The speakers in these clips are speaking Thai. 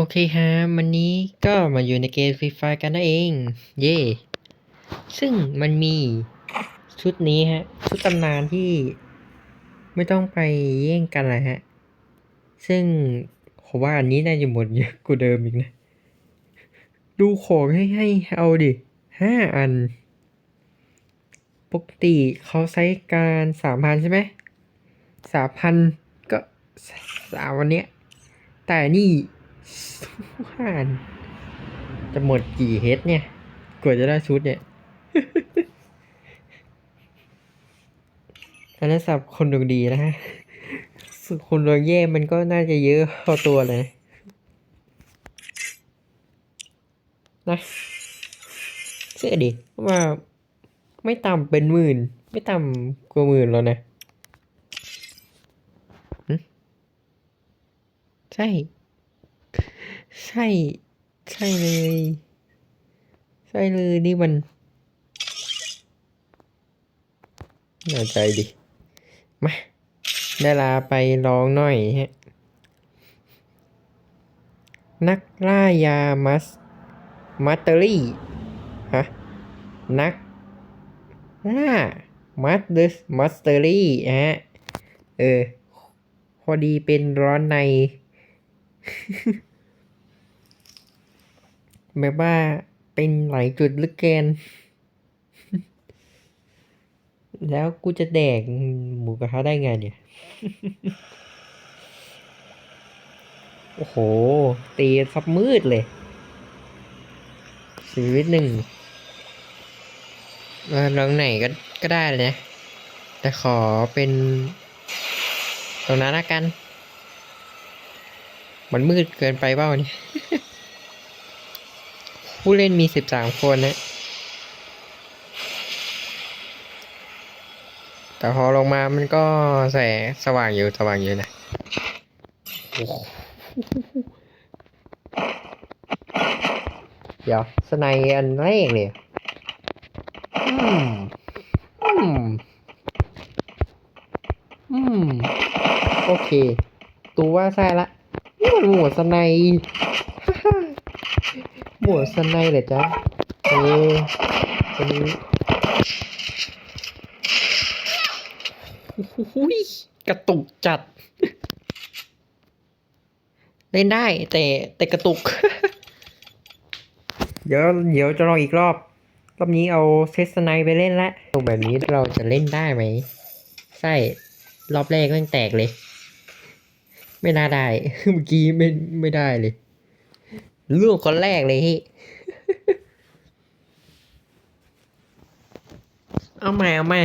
โอเคฮะวันนี้ก็มาอยู่ในเกมฟรีไฟกันนั่นเอง เย่ซึ่งมันมีชุดนี้ฮะ ชุดตำนานที่ไม่ต้องไปแย่งกันแหละฮะ ซึ่งผมว่าอันนี้น่าจะหมดเยอะกว่าเดิมอีกนะ ดูของให้ให้เอาดิห้าอัน ปกติเขาใช้การสามพันใช่ไหมสามพันก็สามวันเนี้ย แต่นี่ ว่าน จะหมดกี่เฮดเนี่ยกว่าจะได้ชุดเนี่ยอันนั้นสับคนดวงดีนะฮะคนดวงแย่มันก็น่าจะเยอะพอตัวเลยนะเชื่อดิว่าไม่ต่ำเป็นหมื่น ไม่ต่ำกว่าหมื่นแล้วนะใช่ ใช่ ใช่เลย ใช่เลยนี่มันน่าใจดิ มาได้ลาไปลองหน่อยฮะ นักล่ายามัสมัตเตอรี่ฮะ นักล่ามัตเดสมัสเตอรี่ฮะ เออ พอดีเป็นร้อนใน แบบว่าเป็นหลายจุดหลึกเกิน แล้วกูจะแดกหมูกระทะได้ไงเนี่ย โอ้โห ตีซับมืดเลย ชีวิตหนึ่งเลองไหนก็ก็ได้เลยนะ แต่ขอเป็น ตรงนั้นละกัน มันมืดเกินไปเปล่าเนี่ย ผู้เล่นมีสิบสามคนนะ แต่พอลงมามันก็แสสว่างอยู่สว่างอยู่นะเดี๋ยวสไนด์อันแรกเลยอืมอืมอืม โอเค ตัวว่าใช่ละนี่มันหมวดสไน หมวดสไนด์เหรอจ๊ะเอออันนี้โอ้โหยกระตุกจัด เล่นได้แต่แต่กระตุก เดี๋ยวเดี๋ยวจะลองอีกรอบ รอบนี้เอาเซสไนไปเล่นละตรงแบบนี้เราจะเล่นได้ไหมใช่รอบแรกแม่งแตกเลย ไม่น่าได้ เมื่อกี้ไม่ไม่ได้เลย ลูกคนแรกเลยฮิเอาใหม่เอาใหม่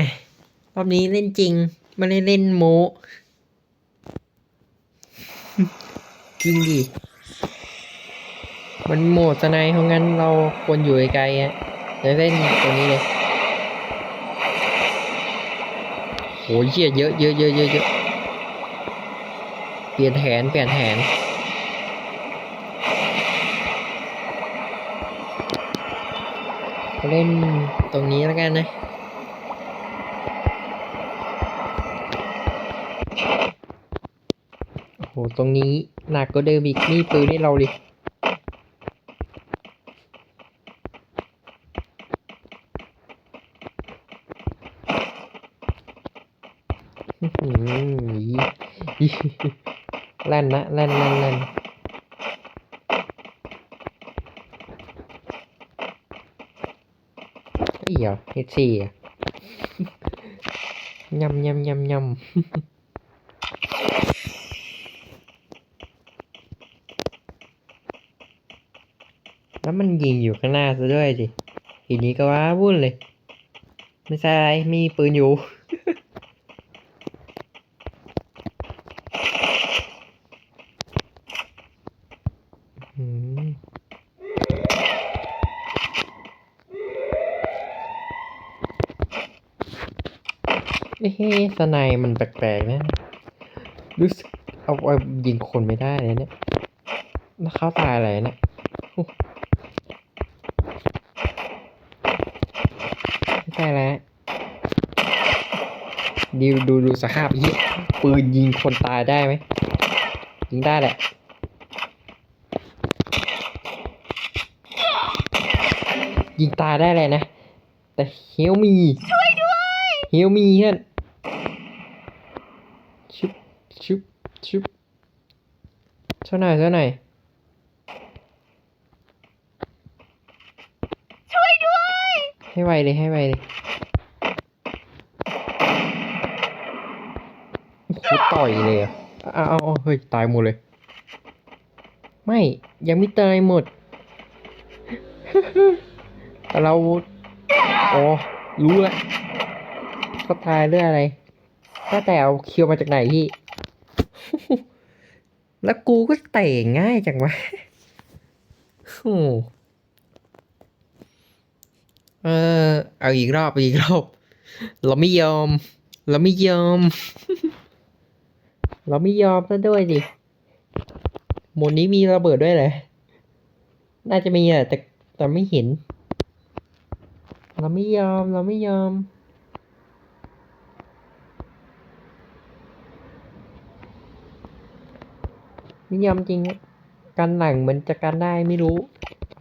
รอบนี้เล่นจริง ไม่ได้เล่นโมจริงดิ มันโหมดสไนเพราะงั้นเราควรอยู่ไกลๆฮะเดี๋ยวเล่นตัวนี้เลยโหเหี้ยเยอะเยอะเยอะเยอะเยอะเปลี่ยนแผนเปลี่ยนแผน เล่นตรงนี้แล้วกันนะโอ้โหตรงนี้หนักก็เดิมอีกนี่ปืนให้เราดิอื้อหืออีแล่นนะแล่นแล่นแล่น เดี๋ยวเฮดซี่อะยำยำยำยำแล้วมันยิงอยู่ข้างหน้าซะด้วยสิทีนี้ก็ว้าวุ่นเลย ไม่ใช่อะไรมีปืนอยู่ เฮ้ยสไนมันแปลกๆนะรู้สึกเอาไอายิงคนไม่ได้เลยเนี่ยนะเขาตายอะไรเนี่ยไม่ใช่แล้วดูดูดูสภาพเี้ปืนยิงคนตายได้ไหมยิงได้แหละยิงตายได้เลยนะ แต่เฮลมีช่วยด้วยเฮลมีเพื่อน ชุบชุบชุบเท่าไหร่เท่าไหร่ช่วยด้วย ให้ไวเลยให้ไวเลยโอ้โหต่อยเลยอะเอาเอาเอาเฮ้ย ตายหมดเลย ไม่ยังไม่ตายหมด แต่เราอ๋อรู้แล้วเขาตายเรื่องอะไรก็แต่เอาเคียวมาจากไหนพี่ แล้วกูก็เตะง่ายจังวะโอ้เออ เอาอีกรอบอาอีกรอบ เราไม่ยอม เราไม่ยอม เราไม่ยอมซะด้วยดิหมดนี้มีระเบิดด้วยเหรอน่าจะมีแหละแต่แต่ไม่เห็น เราไม่ยอม เราไม่ยอม ไม่ยอมจริงกันหลังเหมือนจะกันได้ไม่รู้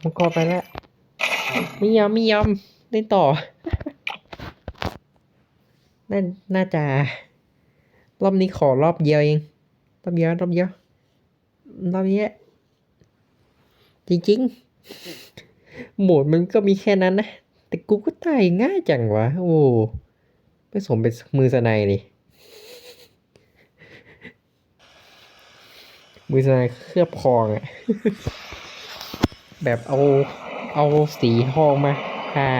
มันก็ไปแล้วไม่ยอมไม่ยอมเล่นต่อน่าน่าจะรอบนี้ขอรอบเดียวเองรอบเดียวรอบเดียวรอบนี้จริงๆ โหมดมันก็มีแค่นั้นนะ แต่กูก็ตายง่ายจังวะ โอ้ ไม่สมเป็นมือสไนด์เลย มือสไนเคลือบคองอะแบบเอาเอาสีทองมาค่ะ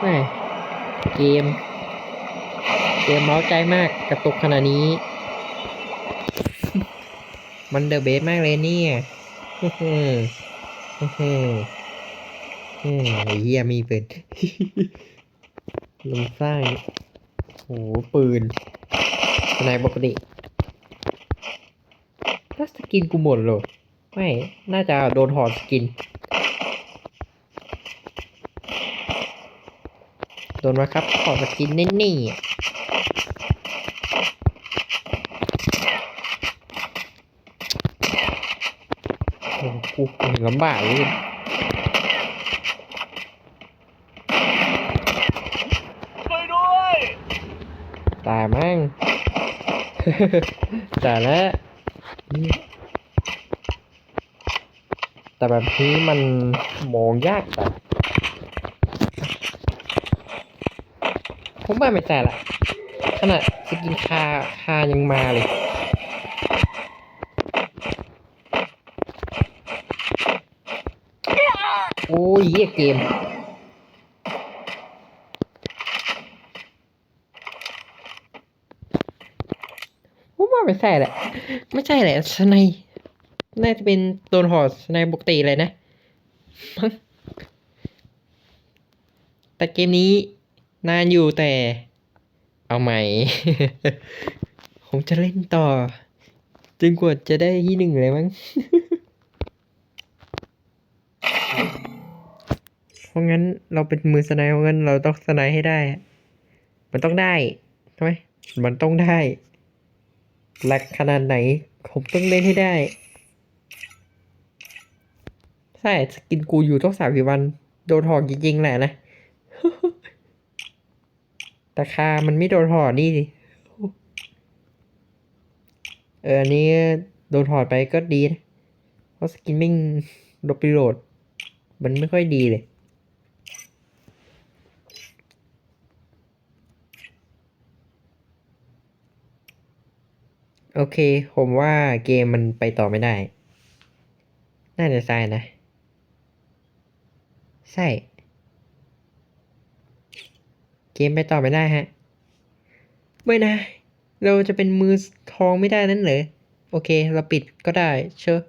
แม่เกม เกมเมาใจมากกระตุกขนาดนี้ มันเดอะเบสมากเลยเนี่ยฮึ่มฮึ่มฮึ่มฮึ่มฮึ่ม ไอ้เหี้ยมีปืนลงไส้โหปืนสไนปกติถ้าสกินกูหมดเลยไม่ น่าจะโดนถอดสกิน โดนมาครับถอดสกินแน่ๆอะโอ้โหกูลำบากเลย ช่วยด้วย ตายมั่งแต่แล้วแต่แบบนี้มันมองยากแต่ผมว่าไม่แต่ละขนาดสกินคาคายังมาเลยโอ้ยเหี้ยเกม ผมว่า ไม่ใช่แหละ ไม่ใช่แหละสไนด์น่าจะเป็นโดนหอสไนด์ปกติเลยนะ แต่เกมนี้นานอยู่แต่ เอาใหม่ ผมจะเล่นต่อจนกว่าจะได้ที่หนึ่งเลยมั้ง เพราะงั้นเราเป็นมือสไนด์เพราะงั้นเราต้องสไนด์ให้ได้ มันต้องได้ใช่ไหมมันต้องได้ แลกขนาดไหน ผมต้องเล่นให้ได้ ใช่สกินกูอยู่ต้องสามสิบวัน โดนหอกจริงๆแหละนะ แต่คามันไม่โดนหอดนี่สิเอออันนี้โดนถอดไปก็ดีนะ เพราะสกินไม่งลบปโยชน์มันไม่ค่อยดีเลย โอเค ผมว่าเกมมันไปต่อไม่ได้ น่าจะใช่นะ ใช่ เกมไปต่อไม่ได้ฮะ ไม่นะ เราจะเป็นมือทองไม่ได้นั่นเหรอ โอเค เราปิดก็ได้เชอะ